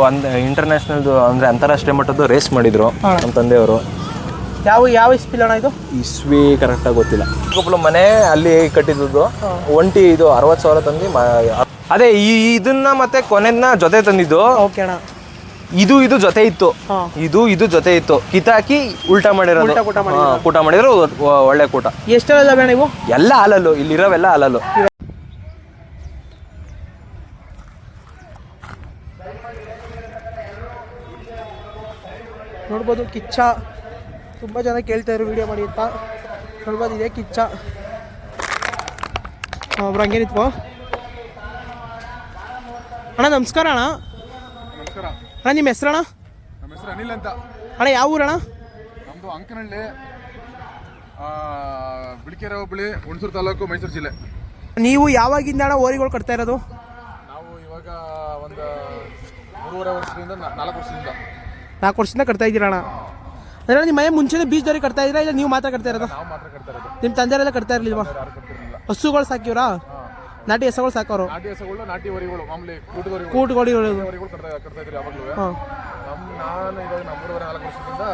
ಒಂದು ಇಂಟರ್ನ್ಯಾಷನಲ್ದು ಅಂದರೆ ಅಂತಾರಾಷ್ಟ್ರೀಯ ಮಟ್ಟದ್ದು ರೇಸ್ ಮಾಡಿದ್ರು. ನಮ್ಮ ತಂದೆಯವರು. ಯಾವ ಯಾವ ಇಸ್ಪಿಲ್ ಅಣ್ಣ ಇದು? ಇಸ್ವಿ ಕರೆಕ್ಟಾಗಿ ಗೊತ್ತಿಲ್ಲ. ಒಬ್ಬಳು ಮನೆ ಅಲ್ಲಿ ಕಟ್ಟಿದ್ದು ಒಂಟಿ ಇದು ಅರವತ್ತು ಸಾವಿರ ತಂದು ಮ- ಅದೇ ಈ ಇದನ್ನ ಮತ್ತೆ ಕೊನೆದನ್ನ ಜೊತೆ ತಂದಿದ್ದು. ಓಕೆ ಅಣ್ಣ. ಇದು ಇದು ಜೊತೆ ಇತ್ತು. ಹಾ. ಇದು ಇದು ಜೊತೆ ಇತ್ತು. ಕಿತಾಕಿ ಉಲ್ಟಾ ಮಾಡಿರೋದು. ಉಲ್ಟಾ ಕೂಟ ಹಾ, ಕೂಟ ಮಾಡಿದ್ರು ಒ- ಒಳ್ಳೆ ಕೂಟ. ಎಷ್ಟೆಲ್ಲ ಇದಾವೆ ಅಣ್ಣ ಇವು? ಎಲ್ಲ ಹಾಲಲ್ಲು ಇಲ್ಲಿರೋವೆಲ್ಲ ಹಾಲಲ್ಲು. ನೋಡ್ಬೋದು ಕಿಚ್ಚ. ತುಂಬ ಜನ ಕೇಳ್ತಾ ಇರೋ ವಿಡಿಯೋ ಮಾಡಿ ಅಂತ. ನೋಡ್ಬೋದು ಇದೆ ಕಿಚ್ಚ. ಒಬ್ರು ಹಂಗೆ ನಿಂತ್ಕೋ. ಅಣ್ಣ ನಮಸ್ಕಾರ ಅಣ್ಣ. ನಮಸ್ಕಾರ. ಅಣ್ಣ ನಿಮ್ಮ ಹೆಸರಣ್ಣ ನಮ್ಮ ಹೆಸರು ಅನಿಲ್ ಅಂತ. ಅಣ್ಣ ಯಾವ ಊರಣ್ಣ? ನಮ್ಮದು ಅಂಕನಹಳ್ಳಿ ಬಿಳಿಕೆರೆ ಹೋಬಳಿ ಹುಣಸೂರು ತಾಲೂಕು ಮೈಸೂರು ಜಿಲ್ಲೆ. ನೀವು ಯಾವಾಗಿಂದ ಅಣ್ಣ ಓರಿಗಳು ಕಟ್ತಾ ಇರೋದು? ನಾವು ಇವಾಗ ಒಂದು ಮೂರುವರೆ ವರ್ಷದಿಂದ ನಾಲ್ಕು ವರ್ಷದಿಂದ ನಾಲ್ಕು ವರ್ಷದಿಂದ ಕಟ್ತಾ ಇದ್ದೀರಾ ಅಣ್ಣ ಅಂದ್ರೆ ನಿಮ್ಮ ಮನೆ ಮುಂಚೆನೇ ಬೀಜದವ್ರಿಗೆ ಕಟ್ತಾ ಇದ್ದೀರಾ ಇಲ್ಲ ನೀವು ಮಾತ್ರ ಕಟ್ತಾ ಇರೋದು? ನಾವು ಮಾತ್ರ ಕಟ್ತಾ ಇರೋದು. ನಿಮ್ಮ ತಂದೆಯರೆಲ್ಲ ಕಟ್ತಾ ಇರಲಿಲ್ವಾ? ಯಾರು ಕಟ್ತಿರಲಿಲ್ಲ. ಹಸುಗಳು ಸಾಕಿವ್ರಾ? ನಾಟಿ ಹೆಸಗಳು ಸಾಕೋರು? ನಾಟಿ ಹಸುಗಳು ನಾಟಿ ವರಿಗಳು ಮಾಮೂಲಿ ಕೂಟುವರಿಗಳು ಕೂಟುಗಳು ವರಿಗಳು ಕಟ್ತಾ ಕಟ್ತಾ ಇದ್ರು ಯಾವಾಗಲೂ. ಹಾಂ. ನಮ್ಮ ನಾನು ಇವಾಗ ನಮ್ಮ ಮೂರುವರೆ ನಾಲ್ಕು ವರ್ಷದಿಂದ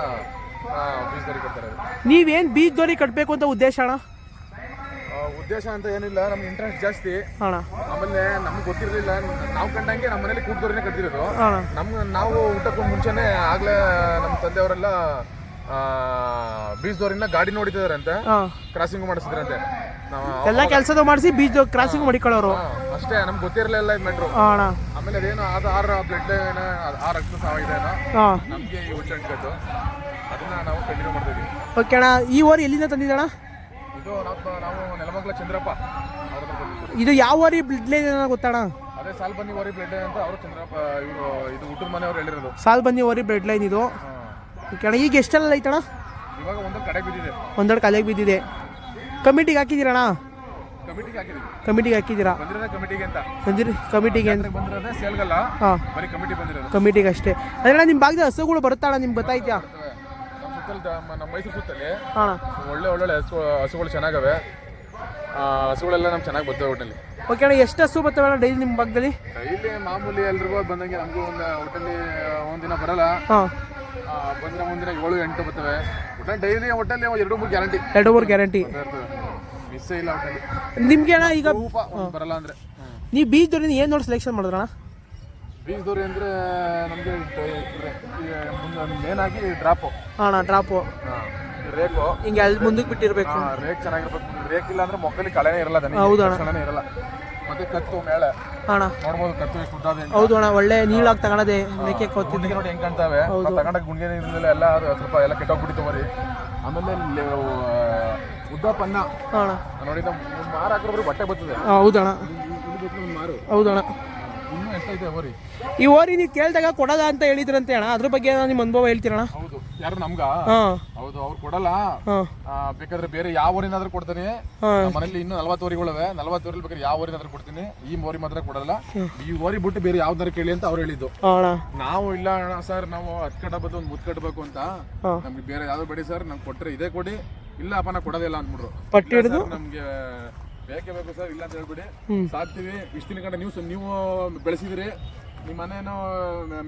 ಬೀಜದರಿ ಕಟ್ತಾ ಇರೋದು. ನೀವೇನು ಕಟ್ಟಬೇಕು ಅಂತ ಉದ್ದೇಶ ಅಣ್ಣ? ಉದ್ದೇಶ ಅಂತ ಏನಿಲ್ಲ ನಮ್ಗೆ ಇಂಟ್ರೆಸ್ಟ್ ಜಾಸ್ತಿ. ಅಣ್ಣ ಆಮೇಲೆ ನಮ್ಗೆ ಗೊತ್ತಿರಲಿಲ್ಲ ನಾವು ಕಂಡಂಗೆ ನಮ್ಮ ಮನೇಲಿ ಕೂಟದವ್ರನ್ನೇ ಕಟ್ತಿರೋದು ಅಣ್ಣ ನಮ್ಗೆ ನಾವು ಊಟಕ್ಕೂ ಮುಂಚೆನೆ ಆಗ್ಲೇ ನಮ್ಮ ತಂದೆಯವರೆಲ್ಲ ಬೀಜದವ್ರಿಂದ ಗಾಡಿ ಹಾಂ. ಕ್ರಾಸಿಂಗ್ ಮಾಡಿಸಿದ್ರಂತೆ. ಎಲ್ಲ ಕೆಲಸದ ಮಾಡಿಸಿ ಬೀಜ ಕ್ರಾಸಿಂಗ್ ಮಾಡಿಕೊಳ್ಳೋರು. ಅಷ್ಟೇ ನಮ್ಗೆ ಗೊತ್ತಿರಲಿಲ್ಲ ಇದು ಮೆಟ್ರು ಆಮೇಲೆ ಅದೇನು ಅದು ಆರು ಬ್ಲಡ್ ಏನೋ ಆ ರಕ್ತ ಸಾವ ಇದೆನೋ ನಮಗೆ ಈ ಹುಚ್ಚ ಅದನ್ನ ನಾವು ಕಂಟಿನ್ಯೂ ಮಾಡ್ತಾ ಇದೀವಿ. ಓಕೆ ಅಣ್ಣ ಈ ಓರ್ ಎಲ್ಲಿಂದ ತಂದಿದ್ದಣ್ಣ? ಇದು ನಾವು ನಾವು ನೆಲಮಂಗಲ ಚಂದ್ರಪ್ಪ ಅವ್ರ ಹತ್ರ ಬಂದಿದ್ದು. ಇದು ಯಾವ ಊರಿ? ಬ್ಲಡ್ ಲೈನ್ ಗೊತ್ತಾಣ ಅದೇ ಸಾಲ್ ಬನ್ನಿ ವರಿ ಬ್ಲಡ್ ಅಂತ ಅವರು ಚಂದ್ರಪ್ಪ ಇವರು ಇದು ಊಟದ ಮನೆಯವ್ರು ಹೇಳಿರೋದು. ಸಾಲ್ ಬನ್ನಿ ಓರಿ ಬ್ಲಡ್ ಲೈನ್ ಇದು. ಹಾ. ಓಕೆ ಅಣ್ಣ ಈಗ ಎಷ್ಟೆಲ್ಲ ಐತಣ ಇವಾಗ ಒಂದೊಂದು ಕಡೆ ಬಿದ್ದಿದೆ. ಒಂದೆರಡು ಕಾಲಿಗೆ ಬಿದ್ದಿದೆ. ಕಮಿಟಿಗೆ ಹಾಕಿದ್ದೀರಣ ಕಮಿಟಿಗೆ ಹಾಕಿದ್ದೀವಿ. ಕಮಿಟಿಗೆ ಹಾಕಿದ್ದೀರಾ? ಬಂದಿರೋದೇ ಕಮಿಟಿಗೆ ಅಂತ. ಬಂದಿರಿ ಕಮಿಟಿಗೆ ಅಂತ. ಬಂದಿರೋದೇ ಸೇಲ್ಗಲ್ಲ ಹಾಂ ಬರೀ ಕಮಿಟಿ ಬಂದಿರೋದು. ಕಮಿಟಿಗೆ ಅಷ್ಟೇ. ಅದೇ ನಿಮ್ಮ ಭಾಗದ ಹಸುಗಳು ಬರುತ್ತಾಣ ನಿಮ್ಗೆ ಗೊತ್ತಾಯ್ತಾ? ಸುತ್ತಲ ನಮ್ಮ ಮೈಸೂರು ಸುತ್ತಲ್ಲಿ ಒಳ್ಳೆ ಒಳ್ಳೆ ಹಸು ಹಸುಗಳು ಚೆನ್ನಾಗವೆ. ಆ, ಹಸುಗಳೆಲ್ಲ ನಮ್ಗೆ ಚೆನ್ನಾಗಿ ಬರ್ತವೆ ಹೋಟೆಲ್ ಓಕೆ ಅಣ್ಣ ಎಷ್ಟು ಹಸು ಬರ್ತವೆ ಅಣ್ಣ ಡೈಲಿ ನಿಮ್ಮ ಭಾಗದಲ್ಲಿ? ಡೈಲಿ ಮಾಮೂಲಿ ಎಲ್ರಿಗೂ ಬಂದಂಗೆ ನಮಗೂ ಒಂದು ಹೋಟೆಲ್ ಒಂದಿನ ಬರಲ್ಲ. ಹಾಂ. ಆ, ಬಂದ್ರೆ ಒಂದಿನ ಏಳು ಎಂಟು ಬರ್ತವೆ. ಒಟ್ಟಲ್ಲಿ ಡೈಲಿ ಹೋಟೆಲ್ ಎರಡು ಮೂರು ಗ್ಯಾರಂಟಿ ಎರಡು ಮೂರು ಗ್ಯಾರಂಟಿ ಮಿಸ್ಸೇ ಇಲ್ಲ ಒಟ್ಟಲ್ಲಿ ನಿಮ್ಗೆ ಅಣ್ಣ ಈಗ ಒಂದ್ ಬರಲ್ಲ ಅಂದ್ರೆ. ನೀವು ಬೀಜದವ್ರಿಂದ ಏನು ನೋಡಿ ಸೆಲೆಕ್ಷನ್ ಮಾಡಿದ್ರಣ್ಣ? ಬೀಜದವ್ರಿ ಅಂದ್ರೆ ನಮಗೆ ಮೇನ್ ಆಗಿ ಡ್ರಾಪು ಅಣ್ಣ ಡ್ರಾಪು ರೇಕು ಹಿಂಗೆ ಅಲ್ಲಿ ಮುಂದಕ್ಕೆ ಬಿಟ್ಟಿರಬೇಕು. ಹಾ, ರೇಕ್ ಚೆನ್ನಾಗಿರ್ಬೇಕು. ರೇಕ್ ಇಲ್ಲ ಅಂದ್ರೆ ಮೊಕ್ಕಲಿ ಕಳೆನೇ ಇರಲ್ಲ ದನಿ ಹೌದು ಅಣ್ಣ. ಲಕ್ಷಣನೇ ಇರಲ್ಲ. ಮತ್ತೆ ಕತ್ತು ಮೇಳೆ ಅಣ್ಣ. ನೋಡ್ಬೋದು ಕತ್ತು ಎಷ್ಟು ಉದ್ದ ಇದೆ. ಹೌದು ಅಣ್ಣ ಒಳ್ಳೆ ನೀಳಾಗಿ ತಗೊಳದೆ ಮೇಕೆ ಗುಂಡಿಗೆ ನೋಡಿ ಹೆಂಗ್ ಕಾಣ್ತಾವೆ. ಹೌದು. ತಗೊಂಡಾಗ ಗುಂಡಿಗೆ ಇರಲಿಲ್ಲ ಎಲ್ಲ ಅದು ಸ್ವಲ್ಪ ಎಲ್ಲ ಕೆಟ್ಟೋಗ್ಬಿಟ್ಟಿತ್ತು ಮರಿ. ಆಮೇಲೆ ಉದ್ದ ಪನ್ನ. ನೋಡಿ ನಮ್ಮ ಮಾರು ಹಾಕಿದ್ರೆ ಬಟ್ಟೆ ಬರ್ತದೆ. ಹೌದಣ್ಣ ಮಾರು. ಹೌದಣ್ಣ ಇನ್ನೂ ಎಷ್ಟೈತೆ ಓರಿ ಈ ಓರಿ ನೀವು ಕೇಳಿದಾಗ ಕೊಡಲ್ಲ ಅಂತ ಹೇಳಿದ್ರಂತೆ ಅಣ್ಣ. ಅದ್ರ ಬಗ್ಗೆ ಏನಾದ್ರು ನಿಮ್ಮ ಅನುಭವ ಹೇಳ್ತೀರಣ್ಣ? ಹೌದು. ಯಾರು ನಮ್ಗ? ಹಾಂ. ಹೌದು ಅವ್ರು ಕೊಡಲ್ಲ. ಹಾಂ. ಆ, ಬೇಕಾದ್ರೆ ಬೇರೆ ಯಾವ ಊರಿನಾದ್ರೂ ಕೊಡ್ತೀನಿ. ನಮ್ಮ ಮನೇಲಿ ಇನ್ನೂ ನಲ್ವತ್ತು ಊರಿಗಳಿವೆ. ನಲ್ವತ್ತು ಊರಲ್ಲಿ ಬೇಕಾದ್ರೆ ಯಾವ ಊರಿನಾದ್ರೂ ಕೊಡ್ತೀನಿ. ಈ ಮೋರಿ ಮಾತ್ರ ಕೊಡಲ್ಲ. ಈ ಓರಿ ಬಿಟ್ಟು ಬೇರೆ ಯಾವ್ದಾರು ಕೇಳಿ ಅಂತ ಅವ್ರು ಹೇಳಿದ್ದು. ಅಣ್ಣ. ನಾವು ಇಲ್ಲ ಅಣ್ಣ ಸರ್ ನಾವು ಹತ್ತು ಕಟ್ಟ ಬದ್ದು ಒಂದು ಮುತ್ತು ಕಟ್ಟಬೇಕು ಅಂತ. ಹಾ. ನಮ್ಗೆ ಬೇರೆ ಯಾವ್ದು ಬೇಡಿ ಸರ್ ನಂಗೆ ಕೊಟ್ರೆ ಇದೇ ಕೊಡಿ. ಇಲ್ಲ ಅಪ್ಪ ನಾ ಕೊಡೋದಿಲ್ಲ ಅಂದ್ಬಿಟ್ರು. ಪಟ್ಟಿ ಹಿಡಿದು? ಸರ್, ನಮ್ಗೆ ಬೇಕೇ ಬೇಕು ಸರ್ ಇಲ್ಲ ಅಂತ ಹೇಳ್ಬಿಡಿ. ಸಾಕ್ತಿವಿ. ಇಷ್ಟು ದಿನ ಕಂಡ ನೀವು ನೀವು ಬೆಳೆಸಿದಿರಿ. ನಿಮ್ಮ ಮನೇನೋ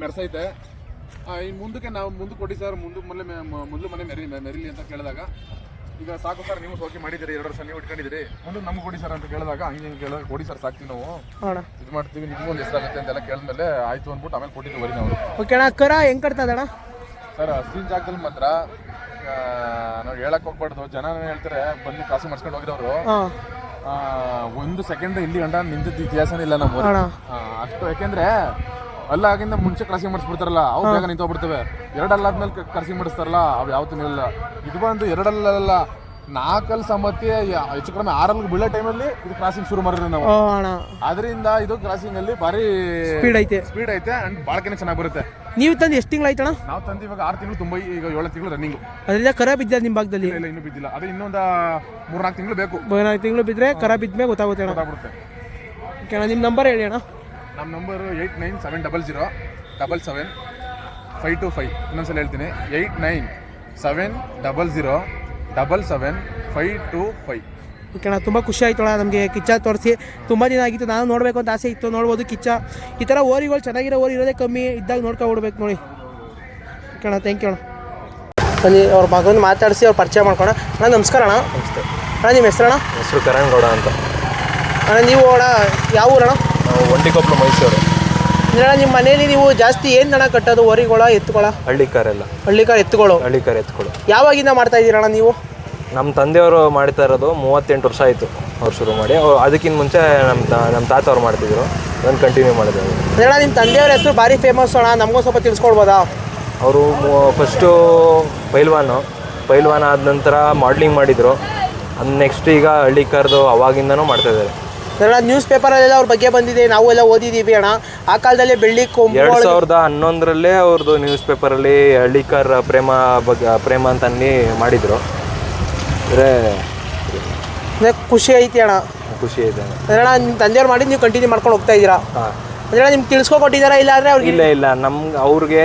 ಮೆರೆಸೈತೆ. ಇನ್ನು ಮುಂದಕ್ಕೆ ನಾವು ಮುಂದಕ್ಕೆ ಕೊಡಿ ಸರ್ ಮುಂದೆ ಮೊದಲು ಮೊದಲು ಮನೆ ಮೆರಿ ಮೆರಿಲಿ ಅಂತ ಕೇಳಿದಾಗ. ಈಗ ಸಾಕು ಸರ್ ನೀವು ಸೋಕಿ ಮಾಡಿದಿರಿ ಎರಡು ವರ್ಷ ನೀವು ಇಟ್ಕೊಂಡಿದ್ದೀರಿ. ಮುಂದೆ ನಮ್ಗೆ ಕೊಡಿ ಸರ್ ಅಂತ ಕೇಳಿದಾಗ ಹಂಗೆ ಹಿಂಗೆ ಕೇಳಿದಾಗ ಕೊಡಿ ಸರ್ ಸಾಕ್ತೀವಿ ನಾವು. ಇದು ಮಾಡ್ತೀವಿ ನಿಮ್ಗೆ ಒಂದು ಹೆಸರಾಗುತ್ತೆ ಅಂತೆಲ್ಲ ಕೇಳಿದ್ಮೇಲೆ ಆಯ್ತು ಅಂದ್ಬಿಟ್ಟು ಆಮೇಲೆ ಕೊಟ್ಟಿದ್ದು ವರಿ ನಾವು. ಓಕೆ ಅಣ್ಣ ಕರ ಹೆಂಗ್ ಕಟ್ತಾ ಅಣ್ಣ ಸರ್ ಹಸಿನ ಜಾಗದಲ್ಲಿ ಮಾತ್ರ ನಾವು ಹೇಳಕ್ ಹೋಗ್ಬಾರ್ದು. ಜನ ಹೇಳ್ತಾರೆ ಬಂದು ಕಾಸು ಮಾಡ್ಸ್ಕೊಂಡು ಹೋಗಿದವರು ಹಾಂ. ಒಂದು ಸೆಕೆಂಡ್ ಇಲ್ಲಿ ಗಂಟ ನಿಂತಿದ್ದ ಇತಿಹಾಸನೇ ಇಲ್ಲ ನಮ್ಮ. ಅಷ್ಟು ಯಾಕೆಂದ್ರೆ ಅಲ್ಲ ಆಗಿಂದ ಮುಂಚೆ ಕ್ರಾಸಿಂಗ್ ಮಾಡಿಸ್ಬಿಡ್ತಾರಲ್ಲ ಅವು ಬೇಗ ನಿಂತೋಗ್ಬಿಡ್ತವೆ ಎರಡಲ್ಲಾದ್ಮೇಲೆ ಕ್ರಾಸಿಂಗ್ ಮಾಡಿಸ್ತಾರಲ್ಲ ಅವು ಯಾವತ್ತೂ ನಿಲ್ಲ ಇದು ಬಂದು ಎರಡಲ್ಲ ನಾಲ್ಕಲ್ಲಿ ಸಂಬತ್ತಿ ಹೆಚ್ಚು ಕಡಿಮೆ ಆರಲ್ಲಿ ಬೀಳೋ ಟೈಮಲ್ಲಿ ಇದು ಕ್ರಾಸಿಂಗ್ ಶುರು ಮಾಡಿದ್ರೆ ನಾವು. ಅದರಿಂದ ಇದು ಕ್ರಾಸಿಂಗ್ ಅಲ್ಲಿ ಭಾರಿ ಸ್ಪೀಡ್ ಐತೆ. ಸ್ಪೀಡ್ ಐತೆ ಅಂಡ್ ಬಾಳ್ಕೆನೆ ಚೆನ್ನಾಗಿ ಬರುತ್ತೆ. ನೀವು ತಂದು ಎಷ್ಟು ತಿಂಗಳು ಆಯ್ತಣ್ಣ? ನಾವು ತಂದು ಇವಾಗ ಆರು ತಿಂಗಳು ತುಂಬ ಈಗ ಏಳು ತಿಂಗಳು ರನ್ನಿಂಗ್ ಅದರಿಂದ ಕರ ಬಿದ್ದ ನಿಮ್ಮ ಭಾಗದಲ್ಲಿ? ಇಲ್ಲ ಇನ್ನೂ ಬಿದ್ದಿಲ್ಲ. ಅದು ಇನ್ನೊಂದು ಮೂರ್ನಾಲ್ಕು ತಿಂಗಳು ಬೇಕು. ನಾಲ್ಕು ತಿಂಗಳು ಬಿದ್ದರೆ ಕರ ಬಿದ್ಮೇಲೆ ಗೊತ್ತಾಗುತ್ತೆ ಅಣ್ಣ. ಗೊತ್ತಾಗ್ಬಿಡುತ್ತೆ. ಓಕೆ ಅಣ್ಣ ನಿಮ್ಮ ನಂಬರ್ ಹೇಳಿ ಅಣ್ಣ. ನಮ್ಮ number eight nine seven double zero double seven five two five. ಇನ್ನೊಂದ್ಸಲ ಹೇಳ್ತೀನಿ. Eight nine seven double zero double seven five two five. Okay ಅಣ್ಣ ತುಂಬ ಖುಷಿ ಆಯ್ತು ಅಣ್ಣ ನಮಗೆ ಕಿಚ್ಚ ತೋರಿಸಿ. ತುಂಬ ದಿನ ಆಗಿತ್ತು ನಾನು ನೋಡಬೇಕು ಅಂತ ಆಸೆ ಇತ್ತು ನೋಡ್ಬೋದು ಕಿಚ್ಚ. ಈ ಥರ ಓರಿಗಳು ಚೆನ್ನಾಗಿರೋ ಓರಿ ಇರೋದೇ ಕಮ್ಮಿ ಇದ್ದಾಗ ನೋಡ್ಕೊಬಿಡ್ಬೇಕು ನೋಡಿ. ಓಕೆ ಅಣ್ಣ ಥ್ಯಾಂಕ್ ಯು ಅಣ್ಣ ಬನ್ನಿ ಅವ್ರ ಮಗನ ಮಾತಾಡಿಸಿ ಅವ್ರು ಪರಿಚಯ ಮಾಡ್ಕೊಣ ಅಣ್ಣ ನಮಸ್ಕಾರ ಅಣ್ಣ. ನಮಸ್ತೆ. ಅಣ್ಣ ನಿಮ್ಮ ಹೆಸರಣ್ಣ? ಹೆಸರು ಕರಣಗೌಡ ಅಂತ. ಅಣ್ಣ ನೀವು ಅಣ್ಣ ಯಾವ ಊರಣ್ಣ? ಒಂಟಿಕೊಪ್ಪಲು ಮೈಸೂರು. ಅಣ್ಣ ನಿಮ್ಮ ಮನೇಲಿ ನೀವು ಜಾಸ್ತಿ ಏನು ದನ ಕಟ್ಟೋದು ಓರಿಗಳ ಎತ್ತುಗಳ? ಹಳ್ಳಿಕಾರೆಲ್ಲ. ಹಳ್ಳಿಕಾರ ಎತ್ತುಗಳು. ಹಳ್ಳಿಕಾರ ಎತ್ಕೊಳ್ಳೋ ಯಾವಾಗಿಂದ ಮಾಡ್ತಾ ಇದ್ದೀರಣ್ಣ ನೀವು? ನಮ್ಮ ತಂದೆಯವರು ಮಾಡ್ತಾ ಇರೋದು ಮೂವತ್ತೆಂಟು ವರ್ಷ ಆಯಿತು ಅವ್ರು ಶುರು ಮಾಡಿ. ಅವ್ರು ಅದಕ್ಕಿಂತ ಮುಂಚೆ ನಮ್ಮ ತಾ ನಮ್ಮ ತಾತ ಅವ್ರು ಮಾಡ್ತಿದ್ರು. ಅದನ್ನು ಕಂಟಿನ್ಯೂ ಮಾಡಿದ್ದಾರೆ ಅಂದ್ರೆ ಅಣ್ಣ ನಿಮ್ಮ ತಂದೆಯವ್ರ ಹೆಸರು ಭಾರಿ ಫೇಮಸ್ ಅಣ್ಣ. ನಮಗೂ ಸ್ವಲ್ಪ ತಿಳಿಸ್ಕೊಡ್ಬೋದಾ? ಅವರು ಫಸ್ಟು ಪೈಲ್ವಾನು. ಪೈಲ್ವಾನ್ ಆದ ನಂತರ ಮಾಡ್ಲಿಂಗ್ ಮಾಡಿದರು. ಅದು ನೆಕ್ಸ್ಟ್ ಈಗ ಹಳ್ಳಿ ಕರೆದು ಅವಾಗಿಂದನೂ ಮಾಡ್ತಾಯಿದ್ದಾರೆ ಅಣ್ಣ ನ್ಯೂಸ್ ಪೇಪರಲ್ಲೆಲ್ಲ ಅವ್ರ ಬಗ್ಗೆ ಬಂದಿದೆ. ನಾವು ಎಲ್ಲ ಓದಿದ್ದೀವಿ ಅಣ್ಣ. ಆ ಕಾಲದಲ್ಲಿ ಬೆಳ್ಳಿ ಕೊಂಬು ಎರಡು ಸಾವಿರದ ಹನ್ನೊಂದರಲ್ಲೇ ಅವ್ರದ್ದು ನ್ಯೂಸ್ ಪೇಪರಲ್ಲಿ ಹಳ್ಳಿಕರ್ ಪ್ರೇಮ ಬಗ್ಗೆ ಪ್ರೇಮ ಅಂತ ಅನ್ನಿ ಮಾಡಿದರು. ಅಂದರೆ ಖುಷಿ ಐತಿ ಅಣ್ಣ. ಖುಷಿ ಐತೆ ಅಂದ್ರೆ ಅಣ್ಣ ನಿಮ್ಮ ತಂದೆಯವ್ರು ಮಾಡಿ ನೀವು ಕಂಟಿನ್ಯೂ ಮಾಡ್ಕೊಂಡು ಹೋಗ್ತಾ ಇದ್ದೀರಾ? ಹಾಂ. ಅಂದ್ರೆ ನಿಮ್ಗೆ ತಿಳ್ಸ್ಕೊಟ್ಟಿದ್ದಾರಾ ಇಲ್ಲ ಅಂದ್ರೆ ಅವ್ರಿಗೆ ಇಲ್ಲ ಇಲ್ಲ. ನಮ್ಗೆ ಅವ್ರಿಗೆ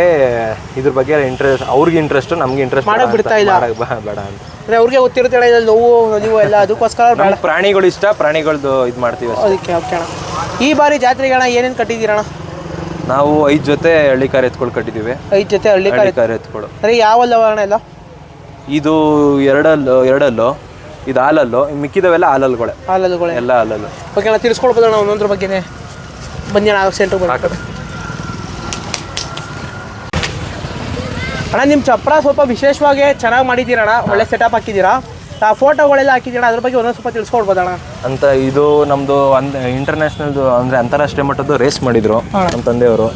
ಇದ್ರ ಬಗ್ಗೆ ಇಂಟ್ರೆಸ್ಟ್ ಅವ್ರಿಗೆ ಇಂಟ್ರೆಸ್ಟ್ ನಮ್ಗೆ ಇಂಟ್ರೆಸ್ಟ್ ಮಾಡಕ್ ಬಿಡ್ತಾ ಇಲ್ಲ. ಬೇಡ ಅಂತ. ಅಂದ್ರೆ ಅವ್ರಿಗೆ ಗೊತ್ತಿರುತ್ತೆ ಅಣ್ಣ ಇಲ್ಲಿ ನೋವು ನೀವು ಎಲ್ಲ ಅದಕ್ಕೋಸ್ಕರ ಬೇಡ. ಪ್ರಾಣಿಗಳು ಇಷ್ಟ ಪ್ರಾಣಿಗಳದ್ದು ಇದು ಮಾಡ್ತೀವಿ. ಅದಕ್ಕೆ ಓಕೆ ಅಣ್ಣ. ಈ ಬಾರಿ ಜಾತ್ರೆಗೆ ಅಣ್ಣ ಏನೇನು ಕಟ್ಟಿದ್ದೀರಣ ನಾವು ಐದು ಜೊತೆ ಹಳ್ಳಿಕಾರ್ ಎತ್ಕೊಳ್ ಕಟ್ಟಿದ್ದೀವಿ. ಐದು ಜೊತೆ ಹಳ್ಳಿ ಕಾರ್ ಎತ್ಕೊಳು. ಅಂದ್ರೆ ಯಾವಲ್ಲ ಅಣ್ಣ ಎಲ್ಲ? ಇದು ಎರಡಲ್ಲು ಎರಡಲ್ಲು ಇದು ಹಾಲಲ್ಲು ಮಿಕ್ಕಿದವೆಲ್ಲ ಹಾಲಲ್ಗಳೇ. ಹಾಲದುಗಳೇ ಎಲ್ಲ ಹಾಲಲ್ಲು. ಓಕೆ ಅಣ್ಣ ತಿಳ್ಸ್ಕೊಳ್ಬೋದು ಅಣ್ಣ ಒಂದೊಂದ್ರ ಬಗ್ಗೆನೇ. ಬನ್ನಿ ಅಣ್ಣ ಸೆಂಟ್ರ್ ಸಾಕು. ಅಣ್ಣ ನಿಮ್ಮ ಚಪ್ಪರ ಸ್ವಲ್ಪ ವಿಶೇಷವಾಗಿ ಚೆನ್ನಾಗಿ ಮಾಡಿದ್ದೀರಣ್ಣ ಒಳ್ಳೆ ಸೆಟಪ್ ಹಾಕಿದ್ದೀರಾ? ಆ ಫೋಟೋಗಳೆಲ್ಲ ಹಾಕಿದ್ದೀರಾ? ಅದ್ರ ಬಗ್ಗೆ ಒಂದೊಂದು ಸ್ವಲ್ಪ ತಿಳಿಸ್ಕೊಡ್ಬೋದಣ್ಣ. ಅಂತ ಇದು ನಮ್ಮದು ಅಂದ್ ಇಂಟರ್ನ್ಯಾಷನಲ್ದು ಅಂದ್ರೆ ಅಂತಾರಾಷ್ಟ್ರೀಯ ಮಟ್ಟದ್ದು ರೇಸ್ ಮಾಡಿದ್ರು. ನಮ್ಮ ತಂದೆಯವರು.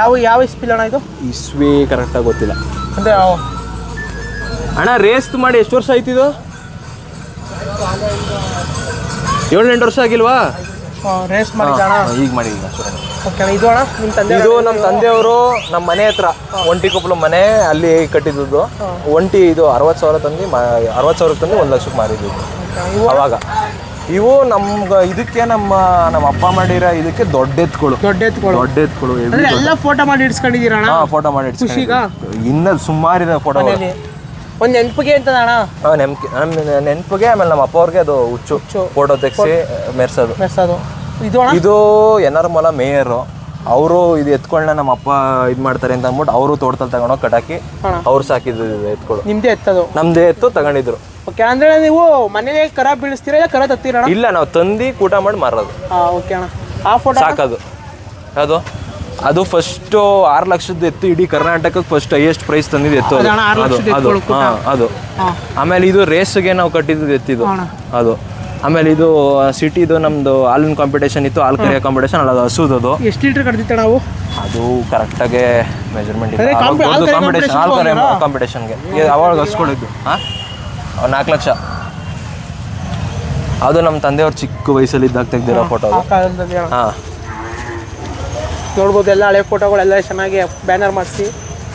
ಯಾವ ಯಾವ ಇಸ್ಪಿಲ್ ಅಣ್ಣ ಇದು? ಇಸ್ವಿ ಕರೆಕ್ಟಾಗಿ ಗೊತ್ತಿಲ್ಲ. ಅಂದರೆ ಅಣ್ಣ ರೇಸ್ ಮಾಡಿ ಎಷ್ಟು ವರ್ಷ ಆಯ್ತಿದು ಏಳೆಂಟು ವರ್ಷ ಆಗಿಲ್ವಾ? ರೇಸ್ ಮಾಡಿದ್ದ ಅಣ್ಣ. ಈಗ ಮಾಡಿ ಈಗ ಮಾಡಿ. ಓಕೆ ಇದು ಅಣ್ಣ ನಿಮ್ಮ ತಂದೆ ಇದು ನಮ್ಮ ತಂದೆಯವರು ನಮ್ಮ ಮನೆ ಹತ್ರ ಒಂಟಿ ಕೊಪ್ಪಲು ಮನೆ ಅಲ್ಲಿ ಕಟ್ಟಿದ್ದು ಒಂಟಿ ಇದು ಅರವತ್ತು ಸಾವಿರ ತಂದು ಅರವತ್ತು ಸಾವಿರ ತಂದು ಒಂದು ಲಕ್ಷಕ್ಕೆ ಮಾರಿದ್ದು ಇವು ಅವಾಗ. ಇವು ನಮ್ಗೆ ಇದಕ್ಕೆ ನಮ್ಮ ನಮ್ಮ ಅಪ್ಪ ಮಾಡಿರೋ ಇದಕ್ಕೆ ದೊಡ್ಡ ಎತ್ಕೊಳು. ದೊಡ್ಡ ಎತ್ಗಳು ದೊಡ್ಡ ಎತ್ಕೊಳು ಅಂದ್ರೆ ಎಲ್ಲ ಫೋಟೋ ಮಾಡಿ ಇಡ್ಸ್ಕೊಂಡಿದ್ದೀರ ಅಣ್ಣ? ಹಾ ಫೋಟೋ ಮಾಡಿ? ಇನ್ನ ಸುಮಾರಿದೆ ಫೋಟೋ ಒಂದು ನೆನಪಿಗೆ ಅಂತ ಅಣ್ಣ? ನೆನ್ಪಿ ನಮ್ಮ ನೆನಪಿಗೆ ಆಮೇಲೆ ನಮ್ಮ ಅಪ್ಪ ಅವ್ರಿಗೆ ಅದು ಹುಚ್ಚು. ಫೋಟೋ ತೆಗ್ಸಿ ಮೆರ್ಸೋದು. ಮೆರ್ಸೋದು. ಇದು ಅಣ್ಣ? ಇದು ಎನ್ ಆರ್ ಮಲ ಮೇಯರು. ಅವರು ಇದು ಎತ್ಕೊಳ್ಳ ನಮ್ಮ ಅಪ್ಪ ಇದು ಮಾಡ್ತಾರೆ ಅಂತ ಅಂದ್ಬಿಟ್ಟು ಅವರು ತೋಟದಲ್ಲಿ ತಗೊಂಡೋಗಿ ಕಟಾಕಿ. ಅವ್ರು ಸಾಕಿದ್ರು ಇದು ಎತ್ಕೊಳು ನಿಮ್ದೇ ಎತ್ತದು? ನಮ್ದೇ ಎತ್ತು ತಗೊಂಡಿದ್ರು. ಓಕೆ ಅಂದ್ರೆ ನೀವು ಮನೇಲಿ ಕರ ಬೀಳಿಸ್ತೀರಾ ಇಲ್ಲ ಕರ ತತ್ತೀರ ಇಲ್ಲ ನಾವು ತಂದು ಕೂಟ ಮಾಡಿ ಮಾರೋದು. ಹಾಂ ಓಕೆ ಅಣ್ಣ. ಆ ಫೋಟೋ ಸಾಕೋದು. ಅದು ಅದು ಫಸ್ಟು ಆರು ಲಕ್ಷದ ಎತ್ತು ಇಡೀ ಕರ್ನಾಟಕಕ್ಕೆ ಫಸ್ಟ್ ಹೈಯೆಸ್ಟ್ ಪ್ರೈಸ್ ತಂದಿದ್ದು ಎತ್ತು ಅದು. ಆರು ಅದು ಲಕ್ಷದ ಅದು. ಹಾಂ ಅದು. ಆಮೇಲೆ ಇದು ರೇಸ್ಗೆ ನಾವು ಕಟ್ಟಿದ್ದು ಎತ್ತಿದ್ದು ಅದು. ಆಮೇಲೆ ಇದು ಸಿಟಿದು ನಮ್ದು ಹಾಲಿನ ಕಾಂಪಿಟೇಷನ್ ಇತ್ತು ಹಾಲು ಕರಿಯೋ ಕಾಂಪಿಟೇಷನ್ ಅಲ್ಲ ಅದು ಅದು ಎಷ್ಟು ಲೀಟರ್ ಕಟ್ತಿತ್ತ ನಾವು? ಅದು ಕರೆಕ್ಟಾಗಿ ಮೆಜರ್ಮೆಂಟ್ ಅದೇ ಕರೆಯೋ ಕಾಂಪಿಟೇಷನ್ ಹಾಲು ಕರೆ ಕಾಂಪಿಟೇಷನ್ಗೆ ಅವಾಗ ಹಸ್ಕೊಳಿದ್ದು. ಹಾಂ? ನಾಲ್ಕು ಲಕ್ಷ. ಅದು ನಮ್ಮ ತಂದೆಯವ್ರು ಚಿಕ್ಕ ವಯಸ್ಸಲ್ಲಿ ಇದ್ದಾಗ ತೆಗ್ದಿರೋ ಫೋಟೋ ಆ ಕಾಲದಲ್ಲಿ ಅಣ್ಣ ಹಾಂ. ನೋಡ್ಬೋದು ಎಲ್ಲ ಹಳೆ ಫೋಟೋಗಳೆಲ್ಲ ಚೆನ್ನಾಗಿ ಬ್ಯಾನರ್ ಮಾಡಿಸಿ.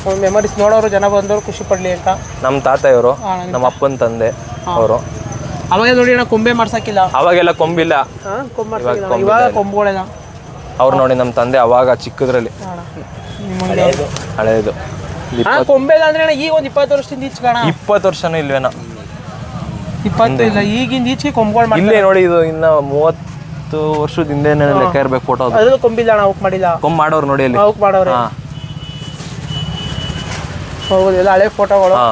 ಮೆಮೊರೀಸ್ ಮೆಮರೀಸ್ ನೋಡೋರು ಜನ ಬಂದವರು ಖುಷಿ ಪಡಲಿ ಅಂತ. ನಮ್ಮ ತಾತ ಇವರು ನಮ್ಮ ಅಪ್ಪನ ತಂದೆ ಅವರು. ಅವಾಗ ನೋಡಿ ಅಣ್ಣ ಕೊಂಬೆ ಮಾಡ್ಸಕ್ಕಿಲ್ಲ ಅವಾಗೆಲ್ಲ ಕೊಂಬಿಲ್ಲ. ಹಾಂ ಕೊಂಬು ಇವಾಗ ಮಾಡ್ಸಕ್ಕಿಲ್ಲ ಇವಾಗ ಇದೆ. ಕೊಂಬುಗಳೆಲ್ಲ. ಅವ್ರು ನೋಡಿ ನಮ್ಮ ತಂದೆ ಅವಾಗ ಚಿಕ್ಕದ್ರಲ್ಲಿ. ಹಳೆಯದು ಕೊಂಬೆ ಇಲ್ಲ ಅಂದ್ರೆ ಅಣ್ಣ ಈಗ ಒಂದು ಇಪ್ಪತ್ತು ವರ್ಷದಿಂದ ಈಚೆ ಕಾಣ ಇಪ್ಪತ್ತು ವರ್ಷನೂ ಇಲ್ವೇನಾ. ಇಪ್ಪತ್ತು ಇಲ್ಲ ಈಗಿಂದ ಈಚೆಗೆ ಕೊಂಬುಗಳು ಮಾಡಿ ಇಲ್ಲೇ ನೋಡಿ ಇದು ಇನ್ನ ಮೂವತ್ತು ವರ್ಷದ ಹಿಂದೆ ಲೆಕ್ಕ ಇರ್ಬೇಕು ಫೋಟೋ ಅದು. ಕೊಂಬಿಲ್ಲ ಅಣ್ಣ ಅವಕ್ಕೆ ಮಾಡಿಲ್ಲ. ಕೊಂಬ್ ಮಾಡೋರು ನೋಡಿ ಅಲ್ಲಿ. ಔಟ್ ಮಾಡೋರು. ಹಾ. ಹೌದು ಎಲ್ಲ ಹಳೆ ಫೋಟೋಗಳು ಹಾ.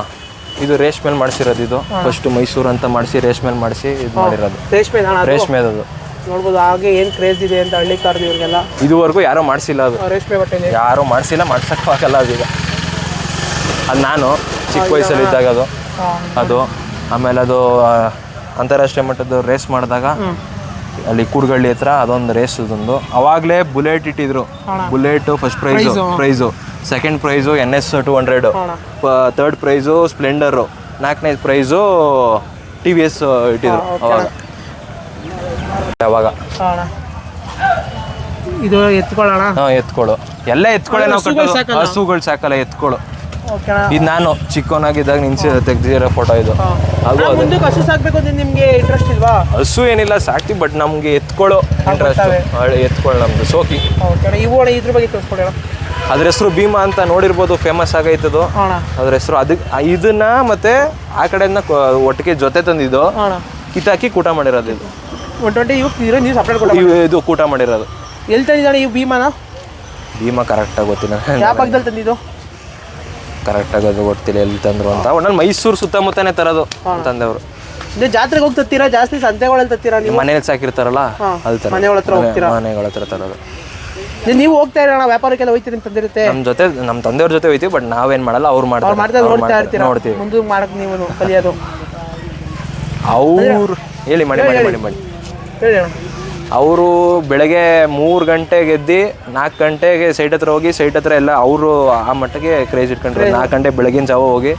ಇದು ರೇಷ್ಮೆಲ್ ಮಾಡಿಸಿರೋದು ಇದು. ಫಸ್ಟ್ ಮೈಸೂರು ಅಂತ ಮಾಡಿಸಿ ರೇಷ್ಮೆಲ್ ಮಾಡಿಸಿ ಇದು ಮಾಡಿರೋದು. ರೇಷ್ಮೆ ಅಣ್ಣ ಅದು. ರೇಷ್ಮೆದದು ನೋಡ್ಬೋದು ಹಾಗೆ ಏನ್ ಕ್ರೇಜ್ ಇದೆ ಅಂತ ಹಳ್ಳಿ ಕಾರ್ದು ಇವ್ರಿಗೆಲ್ಲ. ಇದುವರೆಗೂ ಯಾರು ಮಾಡಿಸಿಲ್ಲ ಅದು. ರೇಷ್ಮೆ ಬಟ್ಟೆಲಿ. ಯಾರೂ ಮಾಡಿಸಿಲ್ಲ ಮಾಡ್ಸಕ್ಕೂ ಆಗಲ್ಲ ಅದೀಗ ಅದು ನಾನು ಚಿಕ್ಕ ವಯಸ್ಸಲ್ಲಿ ಇದ್ದಾಗ ಅದು. ಹಾಂ. ಅದು. ಆಮೇಲೆ ಅದು ಆ, ಅಂತಾರಾಷ್ಟ್ರೀಯ ಮಟ್ಟದ ರೇಸ್ ಮಾಡಿದಾಗ ಅಲ್ಲಿ ಕೂರ್ಗಳ್ಳಿ ಹತ್ರ ಅದೊಂದು ರೇಸ್ ಇದೊಂದು ಅವಾಗಲೇ ಬುಲೆಟ್ ಇಟ್ಟಿದ್ರು. Bullet first prize prize second prize N S two hundred. Third prize splendor ನಾಲ್ಕನೇ ಪ್ರೈಸು ಟಿ ವಿ ಎಸ್ ಇಟ್ಟಿದ್ರು ಅವಾಗ. ಅವಾಗ. ಇದು ಎತ್ಕೊಳ್ಳೋಣ? ಹಾಂ ಎತ್ಕೊಳ್ಳು. ಎಲ್ಲ ಎತ್ಕೊಳ್ಳೋಣ ನಾವು ಹಸುಗಳು ಕಟ್ಟೋದು. ಸಾಕಲ್ಲ? ಹಸುಗಳು ಸಾಕಲ್ಲ ಎತ್ಕೊಳ್ಳು. ಇದು ನಾನು ಚಿಕ್ಕವನಾಗಿದ್ದಾಗ ನಿನ್ಸಿ ತೆಗ್ದಿರೋ ಫೋಟೋ ಇದು. ಅದು ಮುಂದಕ್ಕೆ ಹಸು ಸಾಕ್ಬೇಕು ಅಂತ ನಿಮಗೆ ಇಂಟ್ರೆಸ್ಟ್ ಇಲ್ವಾ? ಹಸು ಏನಿಲ್ಲ ಸಾಕ್ತಿವಿ ಬಟ್ ನಮ್ಗೆ ಎತ್ಕೊಳ್ಳೋ ಇಂಟ್ರೆಸ್ಟ್. ಎತ್ಕೊಳ್ಳೋ ನಮ್ದು ಸೋಕಿ. ಇವು ಇದ್ರ ಬಗ್ಗೆ ತಿಳ್ಸ್ಕೊಡಿ ಅಣ್ಣ. ಅದ್ರ ಹೆಸರು ಭೀಮಾ ಅಂತ ನೋಡಿರ್ಬೋದು ಫೇಮಸ್ ಆಗೈತದು. ಅದ್ರ ಹೆಸರು ಅದಕ್ಕೆ ಇದನ್ನ ಮತ್ತೆ ಆ ಕಡೆಯಿಂದ ಒಟ್ಟಿಗೆ ಜೊತೆ ತಂದಿದ್ದು. ಕಿತಾಕಿ ಕಿತ್ತಾಕಿ ಕೂಟ ಮಾಡಿರೋದು ಇದು. ಒನ್ ಟ್ವೆಂಟಿ ನೀವು ಸಪ್ರೇಟ್ ಇದು ಕೂಟ ಮಾಡಿರೋದು. ಎಲ್ಲಿ ತಂದಿದ್ದಾನೆ ಈ ಭೀಮಾನ? ಭೀಮಾ ಕರೆಕ್ಟಾಗಿ ಗೊತ್ತಿಲ್ಲ. ಯಾವ ಭಾಗದಲ್ಲಿ ತಂದಿದ್ದು? ಕರೆಕ್ಟಾಗಿ ಅದು ಗೊತ್ತಿಲ್ಲ ಎಲ್ಲಿ ತಂದ್ರು ಅಂತ. ಒಟ್ನಲ್ಲಿ ಮೈಸೂರು ಸುತ್ತಮುತ್ತನೇ ತರೋದು ತಂದೆವರು ನೀವು ಜಾತ್ರೆಗೆ ಹೋಗಿ ತತ್ತೀರಾ? ಜಾಸ್ತಿ ಸಂತೆಗಳಲ್ಲಿ ತತ್ತೀರಾ ನೀವು? ಮನೇಲಿ ಸಾಕಿರ್ತಾರಲ್ಲ. ಅಲ್ಲಿ ತರ ಮನೆಗಳ ಹತ್ರ ಹೋಗ್ತೀರಾ? ಮನೆಗಳ ಹತ್ರ ತರೋದು. ನೀವು- ನೀವು ಹೋಗ್ತಾ ಇರೋಣ ವ್ಯಾಪಾರಕ್ಕೆಲ್ಲ ಹೋಗ್ತೀರಿ ಅಂತ ತಂದಿರುತ್ತೆ ನಮ್ಮ ಜೊತೆ ನಮ್ಮ ತಂದೆಯವ್ರ ಜೊತೆ ಹೋಯ್ತೀವಿ ಬಟ್ ನಾವೇನ್ ಮಾಡಲ್ಲ ಅವ್ರು ಅವ್ರು ಮಾಡ್ತಾರೆ ಮಾಡ್ತಾ ಅವ್ರು ನೋಡ್ತಾ ಮಾಡ್ತಾರೆ. ಇರ್ತೀರಾ ನೋಡ್ತೀವಿ. ಮುಂದೆ ಮಾಡಕ್ ನೀವು ಕಲಿಯೋದು. ಅವ್ರು ಹೇಳಿ ಮಾಡಿ ಮಾಡಿ ಮಾಡಿ ಮಾಡಿ. ಹೇಳಿ ಅಣ್ಣ. ಅವರು ಬೆಳಗ್ಗೆ ಮೂರು ಗಂಟೆಗೆ ಎದ್ದು ನಾಲ್ಕು ಗಂಟೆಗೆ ಸೈಟ್ ಹತ್ರ ಹೋಗಿ ಸೈಟ್ ಹತ್ರ ಎಲ್ಲ ಅವರು ಆ ಮಟ್ಟಿಗೆ ಕ್ರೇಜ್ ಇಟ್ಕೊಂಡ್ರೆ. ನಾಲ್ಕು ಗಂಟೆ ಬೆಳಗಿನ ಜಾವ ಹೋಗಿ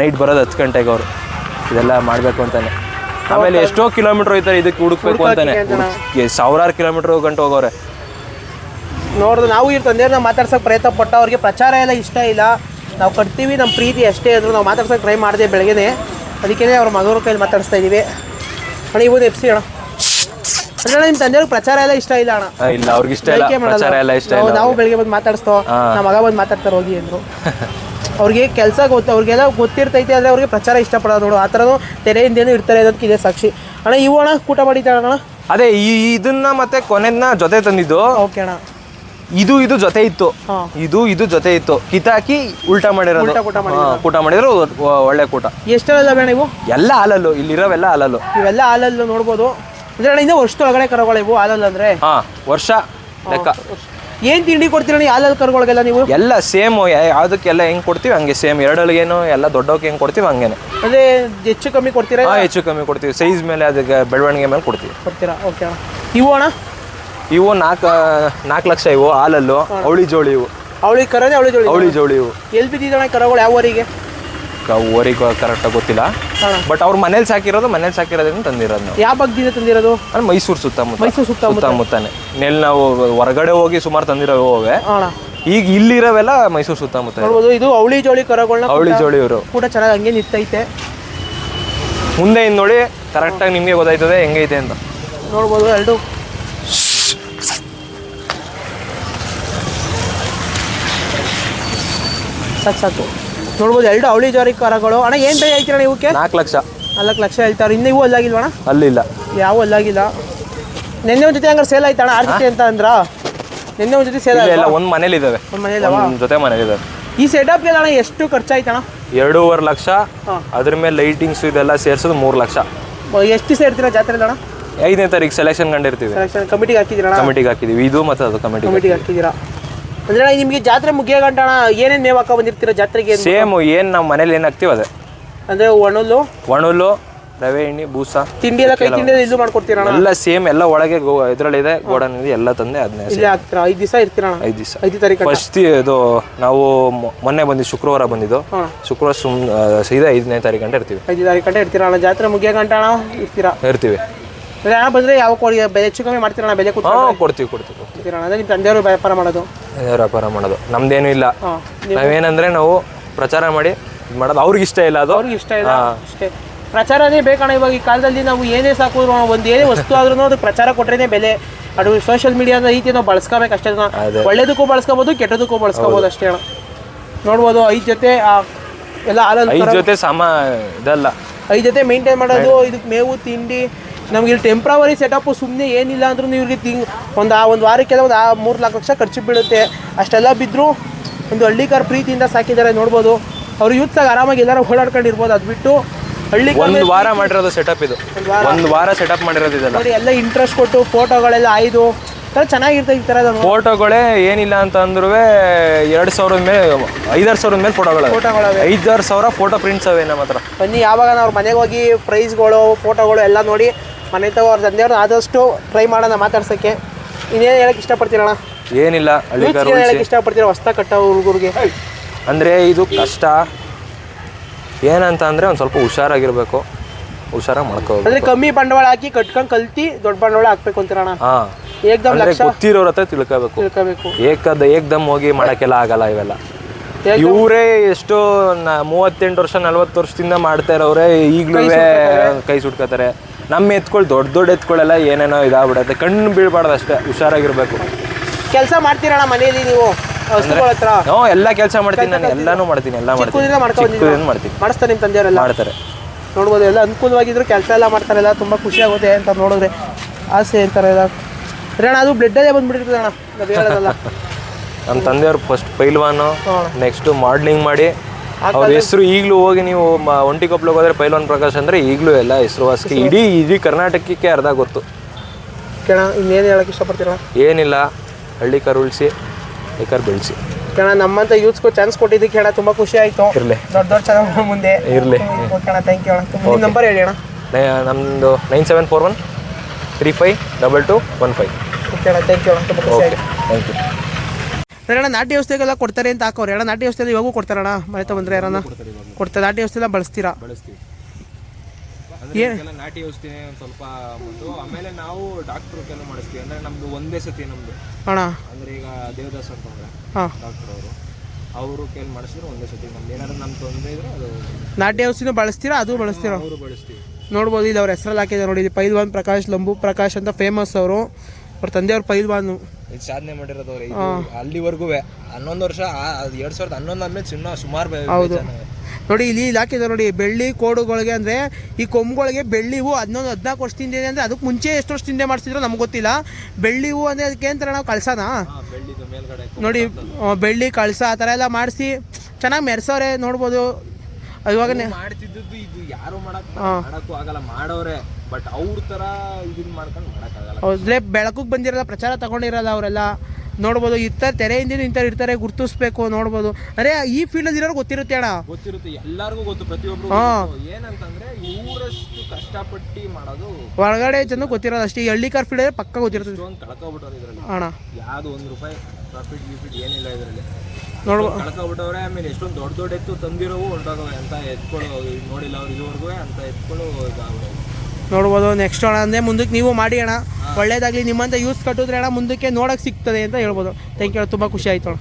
ನೈಟ್ ಬರೋದು ಹತ್ತು ಗಂಟೆಗೆ ಅವರು. ಇದೆಲ್ಲ ಮಾಡಬೇಕು ಅಂತಾನೆ. ಆಮೇಲೆ ಎಷ್ಟೋ ಕಿಲೋಮೀಟರ್ ಹೋಯ್ತಾರೆ ಇದಕ್ಕೆ ಹುಡುಕ್ಬೇಕು ಅಂತಾನೆ. ಸಾವಿರಾರು ಕಿಲೋಮೀಟರ್ ಗಂಟೆ ಹೋಗೋರೆ. ನೋಡಿದ್ರೆ ನಾವು ಇವ್ರ ತಂದೆಯವ್ರನ್ನ ಮಾತಾಡ್ಸೋಕೆ ಪ್ರಯತ್ನ ಪಟ್ಟ ಅವ್ರಿಗೆ ಪ್ರಚಾರ ಎಲ್ಲ ಇಷ್ಟ ಇಲ್ಲ. ನಾವು ಕಟ್ತೀವಿ ನಮ್ಮ ಪ್ರೀತಿ ಅಷ್ಟೇ ಅಂದರು ನಾವು ಮಾತಾಡ್ಸೋಕೆ ಟ್ರೈ ಮಾಡಿದೆ ಬೆಳಗ್ಗೆನೆ. ಅದಕ್ಕೇ ಅವ್ರ ಮಗನ ಕೈಲಿ ಮಾತಾಡಿಸ್ತಾ ಇದ್ದೀವಿ ಅಣ್ಣ ಇವ್ದು ಎಪ್ಸಿ ಅಣ್ಣ. ಅಂದ್ರೆ ನಿಮ್ಮ ತಂದೆಯವ್ರಿಗೆ ಪ್ರಚಾರ ಎಲ್ಲ ಇಷ್ಟ ಇಲ್ಲ ಅಣ್ಣ. ಇಲ್ಲ ಅವ್ರಿಗೆ ಇಷ್ಟ ಇಲ್ಲ. ಪ್ರಚಾರ ಎಲ್ಲ ಇಷ್ಟ ಇಲ್ಲ ನಾವು ಬೆಳಿಗ್ಗೆ ಬಂದು ಮಾತಾಡಿಸ್ತೋ ನಮ್ಮ ಮಗ ಬಂದು ಮಾತಾಡ್ತಾರೆ ಹೋಗಿ ಅಂದ್ರು. ಅವ್ರಿಗೆ ಕೆಲಸ ಗೊತ್ತ ಅವ್ರಿಗೆಲ್ಲ ಗೊತ್ತಿರ್ತೈತೆ ಆದರೆ ಅವ್ರಿಗೆ ಪ್ರಚಾರ ಇಷ್ಟಪಡೋದು ನೋಡು. ಆ ಥರನೂ ತೆರೆಯಿಂದೇನು ಇರ್ತಾರೆ ಅನ್ನೋದಕ್ಕೆ ಇದೆ ಸಾಕ್ಷಿ. ಅಣ್ಣ ಇವು ಅಣ್ಣ ಕೂಟ ಮಾಡಿದ್ದಾಳೆ ಅಣ್ಣ? ಅದೇ ಈ ಇದನ್ನ ಮತ್ತೆ ಕೊನೆದನ್ನ ಜೊತೆ ತಂದಿದ್ದು. ಓಕೆ ಅಣ್ಣ. ಇದು ಇದು ಜೊತೆ ಇತ್ತು. ಇದು ಇದು ಜೊತೆ ಇತ್ತು. ಕಿತಾಕಿ ಉಲ್ಟಾ ಮಾಡಿರೋದು. ಕೂಟ ಮಾಡಿದ್ರು ಒಳ್ಳೆ ಕೂಟ. ಎಷ್ಟೆಲ್ಲ ಬೇಡ ಇವು? ಎಲ್ಲ ಹಾಲಲ್ಲು ಇಲ್ಲಿರೋವೆಲ್ಲ ಹಾಲಲ್ಲು. ಇವೆಲ್ಲ ಹಾಲಲ್ಲು ನೋಡ್ಬೋದು. ಇನ್ನೂ ವರ್ಷದೊಳಗಡೆ ಕರುಗಳು ಇವು ಹಾಲಲ್ಲಿ ಅಂದ್ರೆ? ಹಾ ವರ್ಷ ಲೆಕ್ಕ. ಏನು ತಿಂಡಿ ಕೊಡ್ತೀರಣ್ಣ ಈ ಹಾಲಲ್ಲಿ ಕರುಗಳಿಗೆಲ್ಲ ನೀವು? ಎಲ್ಲ ಸೇಮ್ ಯಾವ್ದಕ್ಕೆಲ್ಲ ಹೆಂಗ್ ಕೊಡ್ತೀವಿ ಹಂಗೆ ಸೇಮ್. ಎರಡಲ್ಲಿಗೇನು ಎಲ್ಲ ದೊಡ್ಡವಕ್ಕೆ ಹೆಂಗ್ ಕೊಡ್ತೀವಿ ಹಂಗೇನೆ. ಅದೇ ಹೆಚ್ಚು ಕಮ್ಮಿ ಕೊಡ್ತೀರಾ ಹಾ ಹೆಚ್ಚು ಕಮ್ಮಿ ಕೊಡ್ತೀವಿ. ಸೈಜ್ ಮೇಲೆ ಅದಕ್ಕೆ ಬೆಳವಣಿಗೆ ಮೇಲೆ ಕೊಡ್ತೀವಿ. ಕೊಡ್ತೀರಾ? ಓಕೆ ಇವು ಅಣ್ಣ? ಇವು ನಾಲ್ಕು ನಾಲ್ಕು ಲಕ್ಷ ಇವು ಹಾಲಲ್ಲು. ಅವಳಿ ಜೋಳಿ ಇವು. ಅವಳಿ ಕರದೆ ಅವಳಿ ಜೋಳಿ ಅವಳಿ ಜೋಳಿ ಇವು. ಎಲ್ಲಿ ಬಿದ್ದಿದ್ದಣ್ಣ ಕರುಗಳು? ಯಾವ ಊರಿಗೆ? ಊರಿಗೆ ಕರೆಕ್ಟಾಗಿ ಗೊತ್ತಿಲ್ಲ. ಬಟ್ ಅವ್ರ ಮನೇಲಿ ಸಾಕಿರೋದು ಮನೇಲಿ ಸಾಕಿರೋದ್ರಿಂದ ತಂದಿರೋದು ನಾವು. ಯಾವ ಬಗ್ಗೆ ತಂದಿರೋದು? ಅಂದ್ರೆ ಮೈಸೂರು ಸುತ್ತಮುತ್ತ. ಮೈಸೂರು ಸುತ್ತಮುತ್ತ? ಸುತ್ತಮುತ್ತಾನೆ. ನೆಲ್ ನಾವು ಹೊರಗಡೆ ಹೋಗಿ ಸುಮಾರು ತಂದಿರೋ ಹೋವೆ. ಈಗ ಇಲ್ಲಿರೋವೆಲ್ಲ ಮೈಸೂರು ಸುತ್ತಮುತ್ತ. ನೋಡ್ಬೋದು ಇದು ಅವಳಿ ಜೋಳಿ ಕರಗಳನ್ನ ಅವಳಿ ಜೋಳಿ ಇವರು ಕೂಡ ಚೆನ್ನಾಗಿ ಹಂಗೆ ನಿಂತೈತೆ. ಮುಂದೆ ಇನ್ನು ನೋಡಿ ಕರೆಕ್ಟಾಗಿ ನಿಮಗೆ ಗೊತ್ತಾಯ್ತದೆ ಹೆಂಗೈತೆ ಅಂತ. ನೋಡ್ಬೋದು ಎರಡು. ಸಾಕು ಸಾಕು. ನೋಡ್ಬೋದು ಎರಡು ಅವಳಿ ಜಾರಿ ಕರಗಳು. ಅಣ್ಣ ಏನು ಬೆಲೆ ಹೇಳ್ತೀರಣ್ಣ ಇವಕ್ಕೆ? ನಾಲ್ಕು ಲಕ್ಷ. ನಾಲ್ಕು ಲಕ್ಷ ಹೇಳ್ತಾರೆ. ಇನ್ನು ಇವು ಅಲ್ಲಾಗಿಲ್ವಣ್ಣ ಅಲ್ಲಿಲ್ಲ. ಯಾವ ಅಲ್ಲಾಗಿಲ್ಲ ನಿನ್ನೆ ಒಂದ್ ಜೊತೆ ಹಂಗಾರೆ ಸೇಲ್ ಆಯ್ತಣ್ಣ ಆರ್ ಜೊತೆ ಅಂತ ಅಂದ್ರ? ನಿನ್ನೆ ಒಂದ್ ಜೊತೆ ಸೇಲ್ ಇಲ್ಲ ಒಂದ್ ಮನೇಲಿ ಇದಾವೆ. ಒಂದು ಮನೇಲಿ ಒಂದು ಜೊತೆ ಮನೇಲಿ ಇದಾವೆ. ಈ ಸೆಟಪ್ಗೆ ಅಣ್ಣ ಎಷ್ಟು ಖರ್ಚಾಯ್ತಣ್ಣ ಎರಡೂವರೆ ಲಕ್ಷ. ಅದ್ರ ಮೇಲೆ ಲೈಟಿಂಗ್ಸ್ ಇದೆಲ್ಲ ಸೇರ್ಸೋದು ಮೂರ್ ಲಕ್ಷ. ಎಷ್ಟು ದಿವಸ ಜಾತ್ರೆ ಅಣ್ಣ? ಐದನೇ ತಾರೀಕು ಸೆಲೆಕ್ಷನ್ ಕಂಡಿರ್ತೀವಿ. ಸೆಲೆಕ್ಷನ್ ಕಮಿಟಿಗೆ ಹಾಕಿದ್ದೀರಣ್ಣ ಕಮಿಟಿಗೆ ಹಾಕಿದೀವಿ ಇದು ಮತ್ತೆ ಅದು ಕಮಿಟಿ ಕಮಿಟಿಗೆ ಹಾಕಿದ್ದೀರಾ? ಅಂದ್ರೆ ನಿಮಗೆ ಜಾತ್ರೆ ಮುಗಿಯೋ ಗಂಟಣ ಏನೇನು ಮೇವು ಹಾಕೋ ಬಂದಿರ್ತೀರಾ ಜಾತ್ರೆಗೆ? ಸೇಮ್ ಏನು ನಮ್ಮ ಮನೇಲಿ ಏನು ಹಾಕ್ತೀವಿ ಅದೇ. ಅಂದ್ರೆ ಒಣಲು? ಒಣಲು ರವೆ ಎಣ್ಣೆ ಬೂಸ ತಿಂಡಿ ಎಲ್ಲ ಕೈ ತಿಂಡಿ ಇದು ಇಲ್ಲೂ ಮಾಡ್ಕೊಡ್ತೀರಣ್ಣ ಎಲ್ಲ ಸೇಮ್ ಎಲ್ಲ ಒಳಗೆ ಗೋ ಇದರಲ್ಲಿದೆ ಗೋಡನ್ ಇದೆ ಎಲ್ಲ ತಂದೆ ಅದನ್ನೇ ಇಲ್ಲಿ ಹಾಕ್ತೀರಾ? ಐದು ದಿವಸ ಇರ್ತೀರ ಐದು ದಿವಸ. ಐದು ತಾರೀಕು ಫಸ್ಟ್ ಇದು ನಾವು ಮೊನ್ನೆ ಬಂದಿದ್ದು ಶುಕ್ರವಾರ ಬಂದಿದ್ದು. ಶುಕ್ರವಾರ ಸುಮ್ ಸೀದಾ ಐದನೇ ತಾರೀಕು ಗಂಟೆ ಇರ್ತೀವಿ. ಐದು ತಾರೀಕು ಗಂಟೆ ಇರ್ತೀರಾ ಅಣ್ಣ? ಜಾತ್ರೆ ಮುಗಿಯ ಗಂಟ ಅಣ್ಣ ಇರ್ತೀರಾ? ಇರ್ತೀವಿ. ಅಣ್ಣ ಬಂದ್ರೆ ಯಾವ ಬೆಲೆ ಹೆಚ್ಚು ಕಮ್ಮಿ ಮಾಡ್ತೀರಣ್ಣ ಬೆಲೆ ಕೊಡ್ತೀವಿ ಕೊಡ್ತೀವಿ ಕೊಡ್ತೀವಿ. ನಿಮ್ಮ ತಂದೆಯವರು ವ್ಯಾಪಾರ ಮಾಡೋದು. ಇದೇ ವ್ಯಾಪಾರ ಮಾಡೋದು. ನಮ್ದೇನು ಇಲ್ಲ. ನಾವೇನಂದ್ರೆ ನಾವು ಪ್ರಚಾರ ಮಾಡಿ ಇದು ಮಾಡೋದು. ಅವ್ರಿಗೆ ಇಷ್ಟ ಇಲ್ಲ ಅದು. ಅವ್ರಿಗೆ ಇಷ್ಟ ಇಲ್ಲ? ಅಷ್ಟೇ. ಪ್ರಚಾರನೇ ಬೇಕಣ್ಣ ಇವಾಗ ಈ ಕಾಲದಲ್ಲಿ ನಾವು ಏನೇ ಸಾಕಿದ್ರು ಒಂದು ಏನೇ ವಸ್ತು ಆದ್ರೂ ಅದು ಪ್ರಚಾರ ಕೊಟ್ರೇನೆ ಬೆಲೆ. ಅದು ಸೋಷಿಯಲ್ ಮೀಡಿಯಾದ ರೀತಿ ನಾವು ಬಳಸ್ಕೋಬೇಕು ಅಷ್ಟೇ. ಅದೇ. ಒಳ್ಳೇದಕ್ಕೂ ಬಳಸ್ಕೋಬಹುದು ಕೆಟ್ಟದಕ್ಕೂ ಬಳಸ್ಕೋಬಹುದು ಅಷ್ಟೇ ಅಣ್ಣ. ನೋಡ್ಬೋದು ಐದು ಜೊತೆ ಆ, ಎಲ್ಲ ಹಾಲಲ್ಲಿ ಐದು ಜೊತೆ ಸಮ ಇದಲ್ಲ. ಐದು ಜೊತೆ ಮೇಂಟೈನ್ ಮಾಡೋದು ಇದಕ್ಕೆ ಮೇವು ತಿಂಡಿ ನಮ್ಗೆ ಇಲ್ಲಿ ಟೆಂಪ್ರವರಿ ಸೆಟಪ್ ಸುಮ್ಮನೆ ಏನಿಲ್ಲ ಅಂದ್ರೂ ಇವ್ರಿಗೆ ತಿಂಗ್ ಒಂದು ಆ ಒಂದು ವಾರಕ್ಕೆಲ್ಲ ಒಂದು ಆ ಮೂರು ನಾಲ್ಕು ಲಕ್ಷ ಖರ್ಚು ಬೀಳುತ್ತೆ. ಅಷ್ಟೆಲ್ಲ ಬಿದ್ದರೂ ಒಂದು ಹಳ್ಳಿಕಾರ್ ಪ್ರೀತಿಯಿಂದ ಸಾಕಿದ್ದಾರೆ ನೋಡ್ಬೋದು. ಅವ್ರು ಯೂತ್ಸಾಗಿ ಆರಾಮಾಗಿ ಎಲ್ಲರೂ ಓಡಾಡ್ಕೊಂಡಿರ್ಬೋದು ಅದು ಬಿಟ್ಟು. ಹಳ್ಳಿ ಒಂದು ವಾರ ಮಾಡಿರೋದು ಸೆಟಪ್ ಇದು. ಒಂದು ವಾರ. ಸೆಟಪ್ ಮಾಡಿರೋದು ಇದೆಲ್ಲ. ನೋಡಿ ಎಲ್ಲ ಇಂಟ್ರೆಸ್ಟ್ ಕೊಟ್ಟು ಫೋಟೋಗಳೆಲ್ಲ ಆಯ್ದು. ಥರ ಚೆನ್ನಾಗಿರ್ತದೆ ಈ ಥರದ ಫೋಟೋಗಳೇ ಏನಿಲ್ಲ ಅಂತ ಅಂದ್ರೂ ಎರಡು ಸಾವಿರ ಮೇಲೆ ಐದಾರು ಸಾವಿರದ ಮೇಲೆ ಫೋಟೋಗಳು ಫೋಟೋಗಳು ಐದಾರು ಸಾವಿರ ಫೋಟೋ ಪ್ರಿಂಟ್ಸ್ ಅವೆ ನಮ್ಮ ಹತ್ರ ಬನ್ನಿ ಯಾವಾಗ ಅವ್ರ ಮನೆಗೆ ಹೋಗಿ ಪ್ರೈಸ್ಗಳು ಫೋಟೋಗಳು ಎಲ್ಲ ನೋಡಿ ಮನೆ ತಗೋ ಅವ್ರ ತಂದೆಯವ್ರನ್ನ ಆದಷ್ಟು ಟ್ರೈ ಮಾಡೋಣ ಮಾತಾಡ್ಸೋಕ್ಕೆ. ಇನ್ನೇನು ಹೇಳಕ್ಕೆ ಇಷ್ಟಪಡ್ತೀರಣ್ಣ? ಏನಿಲ್ಲ ಹೇಳಕ್ ಏನು ಹೇಳಕ್ಕೆ ಇಷ್ಟಪಡ್ತೀರ? ಹೊಸ್ತ ಕಟ್ಟ ಹುಡುಗರಿಗೆ. ಅಂದರೆ ಇದು ಕಷ್ಟ. ಏನಂತ ಅಂದರೆ ಒಂದು ಸ್ವಲ್ಪ ಹುಷಾರಾಗಿರ್ಬೇಕು. ಹುಷಾರಾಗಿ ಮಾಡ್ಕೋಬೇಕು ಅಂದ್ರೆ ಕಮ್ಮಿ ಬಂಡವಾಳ ಹಾಕಿ ಕಟ್ಕೊಂಡು ಕಲ್ತಿ ದೊಡ್ಡ ಬಂಡವಾಳ ಹಾಕ್ಬೇಕು ಅಂತೀರಣ್ಣ? ಹಾಂ. ಏಕ್ದಮ್ ಅಂದರೆ ಲಕ್ಷ ಗೊತ್ತಿರೋರ ಹತ್ರ ತಿಳ್ಕೋಬೇಕು. ತಿಳ್ಕೋಬೇಕು. ಏಕದ ಏಕ್ದಮ್ ಹೋಗಿ ಮಾಡೋಕ್ಕೆಲ್ಲ ಆಗಲ್ಲ ಇವೆಲ್ಲ. ಇವರೇ ಎಷ್ಟೋ ಮೂವತ್ತೆಂಟು ವರ್ಷ ನಲ್ವತ್ತು ವರ್ಷದಿಂದ ಮಾಡ್ತಾ ಇರೋರೇ ಈಗಲೂ ಕೈ ಸುಟ್ಕೋತಾರೆ. ನಮ್ಮ ಎತ್ಕೊಳ್ಳಿ ದೊಡ್ಡ ದೊಡ್ಡ ಎತ್ಕೊಳ್ಳೆಲ್ಲ ಏನೇನೋ ಇದಾಗ್ಬಿಡುತ್ತೆ. ಕಣ್ಣು ಬೀಳ್ಬಾರ್ದು ಅಷ್ಟೇ ಹುಷಾರಾಗಿರ್ಬೇಕು. ಕೆಲಸ ಮಾಡ್ತೀರಣ್ಣ ಮನೆಯಲ್ಲಿ ನೀವು? ಹತ್ರ? ನಾವು ಎಲ್ಲ ಕೆಲಸ ಮಾಡ್ತೀನಿ ನಾನು ಎಲ್ಲಾನು ಮಾಡ್ತೀನಿ ಎಲ್ಲ ಮಾಡ್ತೀನಿ. ಮಾಡ್ಕೊಂಡು ಮಾಡ್ತೀನಿ. ಮಾಡಿಸ್ತಾರೆ ನಿಮ್ಮ ತಂದೆಯವರೆಲ್ಲ? ಮಾಡ್ತಾರೆ. ನೋಡ್ಬೋದು ಎಲ್ಲ ಅನುಕೂಲವಾಗಿದ್ರು ಕೆಲಸ ಎಲ್ಲ ಮಾಡ್ತಾರಲ್ಲ ತುಂಬ ಖುಷಿ ಆಗುತ್ತೆ ಅಂತ ನೋಡಿದ್ರೆ. ಆಸೆ ಅಂತಾರೆ ಎಲ್ಲ. ಅಣ್ಣ ಅದು ಬ್ಲಡ್ಡಲ್ಲೇ ಬಂದ್ಬಿಟ್ಟಿರ್ತದೆ ಅಣ್ಣ ಅದು ಹೇಳೋದಲ್ಲ. ನಮ್ಮ ತಂದೆಯವ್ರು ಫಸ್ಟ್ ಪೈಲ್ವಾನು. ನೆಕ್ಸ್ಟು ಮಾಡ್ಲಿಂಗ್ ಮಾಡಿ ಅವ್ರ ಹೆಸರು ಈಗಲೂ ಹೋಗಿ ನೀವು ಒಂಟಿ ಕೊಪ್ಪಳಿಗೆ ಹೋದ್ರೆ ಪೈಲ್ವಾನ್ ಪ್ರಕಾಶ್ ಅಂದರೆ ಈಗಲೂ ಎಲ್ಲ ಹೆಸರುವಾಸಿ ಇಡೀ ಇಡೀ ಕರ್ನಾಟಕಕ್ಕೆ ಅರ್ಧ ಗೊತ್ತು. ಕೇಳ ಇನ್ನೇನು ಹೇಳಕ್ಕೆ ಇಷ್ಟಪಡ್ತೀರಾ? ಏನಿಲ್ಲ ಹಳ್ಳಿ ಕರ್ ಉಳಿಸಿ ಕರ್ ಬೆಳೆಸಿ. ಕಣ ನಮ್ಮಂತ ಯೂತ್ಸ್ಗೂ ಚಾನ್ಸ್ ಕೊಟ್ಟಿದ್ದಕ್ಕೆ ಹೇಳ ತುಂಬ ಖುಷಿ ಆಯಿತು. ಇರಲಿ. ದೊಡ್ಡ ದೊಡ್ಡ ಚೆನ್ನಾಗಿ ಮುಂದೆ. ಇರಲಿ. ಅಣ್ಣ ಥ್ಯಾಂಕ್ ಯು ನಿಮ್ಮ ನಂಬರ್ ಹೇಳಿ ಅಣ್ಣ. ನಮ್ಮದು nine seven four one three five double two one five. Okay ಅಣ್ಣ ಥ್ಯಾಂಕ್ ಯು ಅಣ್ಣ. ತುಂಬ ಖುಷಿ ಆಯಿತು. ಥ್ಯಾಂಕ್ ಯು ಅಣ್ಣ ನಾಟಿ ವ್ಯವಸ್ಥೆಗೆಲ್ಲ ಕೊಡ್ತಾರೆ ಅಂತ ಹಾಕೋರು. ಎರಡ ನಾಟಿ ಔಷಧಿ ಇವಾಗೂ ಕೊಡ್ತಾರಣ್ಣ? ಮಳೆ ತಗೊಂಡ್ರೆ ಯಾರನ್ನ? ಕೊಡ್ತಾರೆ. ನಾಟಿ ಔಷಧಿ ಎಲ್ಲ ಬಳಸ್ತೀರಾ? ಬಳಸ್ತೀವಿ. ಏನ್- ಎಲ್ಲ ನಾಟಿ ಔಷಧಿನೇ ಒಂದು ಸ್ವಲ್ಪ ಬಂದು ಆಮೇಲೆ ನಾವು ಡಾಕ್ಟರ್ ಕೆಲವು ಮಾಡಿಸ್ತೀವಿ. ಅಂದ್ರೆ ನಮ್ದು ಒಂದೇ ಸತಿ ನಮ್ಮದು ಅಣ್ಣ. ಅಂದ್ರೆ ಈಗ ದೇವದಾಸ್ ಅಂತಂದ್ರೆ ಹಾಂ. ಡಾಕ್ಟರ್ ಅವರು. ಅವರು ಕೇಳಿ ಮಾಡಿಸಿದ್ರು ಒಂದೇ ಸತಿ ನಮ್ದು. ಏನಾದ್ರು ನಮ್ ತೊಂದರೆ ಇದ್ರೆ ಅದು ನಾಟಿ ಔಷಧಿನೂ ಬಳಸ್ತೀರಾ? ಅದು ಬಳಸ್ತೀರಾ? ಅವರು ಬಳಸ್ತೀವಿ. ನೋಡ್ಬೋದು ಇಲ್ಲಿ ಅವ್ರ ಹೆಸರಲ್ಲಿ ಹಾಕಿದ್ದಾರೆ ನೋಡಿ. ಇಲ್ಲಿ ಪೈಲ್ವಾನ್ ಪ್ರಕಾಶ್ ಲಂಬು ಪ್ರಕಾಶ್ ಅಂತ ಫೇಮಸ್ ಅವರು. ಅವ್ರ ತಂದೆಯವ್ರ ಪೈಲ್ವಾನು. ಇದು ಸಾಧನೆ ಮಾಡಿರೋದು ಅವ್ರೆ ಅಲ್ಲಿವರೆಗೂ ಹನ್ನೊಂದು ವರ್ಷ ಎರಡ್ ಸಾವಿರದ ಹನ್ನೊಂದು ಆದ್ಮೇಲೆ ಚಿನ್ನ ಸುಮಾರು ಹೌದು. ನೋಡಿ ಇಲ್ಲಿ ಇಲ್ಲಿ ನೋಡಿ ಬೆಳ್ಳಿ ಕೋಡುಗಳಿಗೆ ಅಂದರೆ ಈ ಕೊಂಬುಗಳಿಗೆ ಬೆಳ್ಳಿ ಹೂ ಹದಿನೊಂದು ಹದಿನಾಲ್ಕು ವರ್ಷದಿಂದ ಇದೆ ಅಂದರೆ ಅದಕ್ಕೆ ಮುಂಚೆ ಎಷ್ಟು ತಿಂದೆ ಮಾಡಿಸಿದ್ರು ನಮ್ಗೆ ಗೊತ್ತಿಲ್ಲ. ಬೆಳ್ಳಿ ಹೂ ಅಂದರೆ ಅದಕ್ಕೆ ಅಂತಾರೆ ನಾವು ಕಳ್ಸೋಣ ಮೇಲ್ಗಡೆ ನೋಡಿ ಬೆಳ್ಳಿ ಕಳ್ಸ ಆ ಥರ ಎಲ್ಲ ಮಾಡಿಸಿ ಚೆನ್ನಾಗಿ ಮೆರೆಸೋರೆ ನೋಡ್ಬೋದು. ಇವಾಗ ಮಾಡ್ತಿದ್ದದ್ದು ಇದು ಯಾರು ಮಾಡಕ್ ಮಾಡಕ್ಕೂ ಆಗಲ್ಲ ಮಾಡೋರೆ ಬಟ್ ಅವ್ರ ತರ ಇದನ್ನ ಮಾಡ್ಕೊಂಡು ಹೌದ್ರೆ ಬೆಳಕಿಗೆ ಬಂದಿರಲ್ಲ ಪ್ರಚಾರ ತಗೊಂಡಿರಲ್ಲ ಅವರೆಲ್ಲ. ನೋಡ್ಬೋದು ಇತ್ತ ತೆರೆಯಿಂದ ಇಂಥವ್ರು ಇರ್ತಾರೆ ಗುರ್ತಿಸ್ಬೇಕು ನೋಡ್ಬೋದು. ಅರೆ ಈ ಫೀಲ್ಡಲ್ಲಿ ಇರೋರು ಗೊತ್ತಿರುತ್ತೆ ಅಣ್ಣ. ಗೊತ್ತಿರುತ್ತೆ ಎಲ್ಲರಿಗೂ ಗೊತ್ತು ಪ್ರತಿಯೊಬ್ಬರು ಹಾಂ. ಏನಂತಂದ್ರೆ ಇವರಷ್ಟು ಕಷ್ಟಪಟ್ಟು ಮಾಡೋದು ಒಳಗಡೆ ಜನ ಗೊತ್ತಿರೋದು ಅಷ್ಟೇ. ಹಳ್ಳಿಕಾರ್ ಫೀಲ್ಡ್ ಪಕ್ಕ ಗೊತ್ತಿರುತ್ತೆ ಕಳ್ಕೊಬಿಟ್ಟವ್ರೆ ಇದರಲ್ಲಿ. ಅಣ್ಣ. ಯಾವ್ದು ಒಂದು ರೂಪಾಯಿ ಪ್ರಾಫಿಟ್ ಗಿಫಿಟ್ ಏನಿಲ್ಲ ಇದರಲ್ಲಿ. ನೋಡ್ಬೋದು ಕಳ್ಕೊಬಿಟ್ಟವ್ರೆ ಆಮೇಲೆ ಎಷ್ಟೊಂದು ದೊಡ್ಡ ದೊಡ್ಡ ಎತ್ತು ತಂದಿರೋವು ಹೊರಟೋಗವೆ ಅಂತ ಎತ್ಕೊಳ್ಳೋ ನೋಡಿಲ್ಲ ಅವ್ರು ಇದುವರೆಗೂ ಅಂತ ಎತ್ಕೊಳ್ಳೋ ಇದಾಗ್ಬಿಡೋದು. ನೋಡ್ಬೋದು. ನೆಕ್ಸ್ಟ್ ಅಣ್ಣ ಅಂದರೆ ಮುಂದಕ್ಕೆ ನೀವು ಮಾಡಿ ಅಣ್ಣ. ಒಳ್ಳೇದಾಗಲಿ ನಿಮ್ಮಂತ ಯೂಸ್ ಕಟ್ಟಿದ್ರೆ ಅಣ್ಣ ಮುಂದಕ್ಕೆ ನೋಡೋಕೆ ಸಿಗ್ತದೆ ಅಂತ ಹೇಳ್ಬೋದು. ಥ್ಯಾಂಕ್ ಯು ತುಂಬ ಖುಷಿ ಆಯಿತು ಅಣ್ಣ.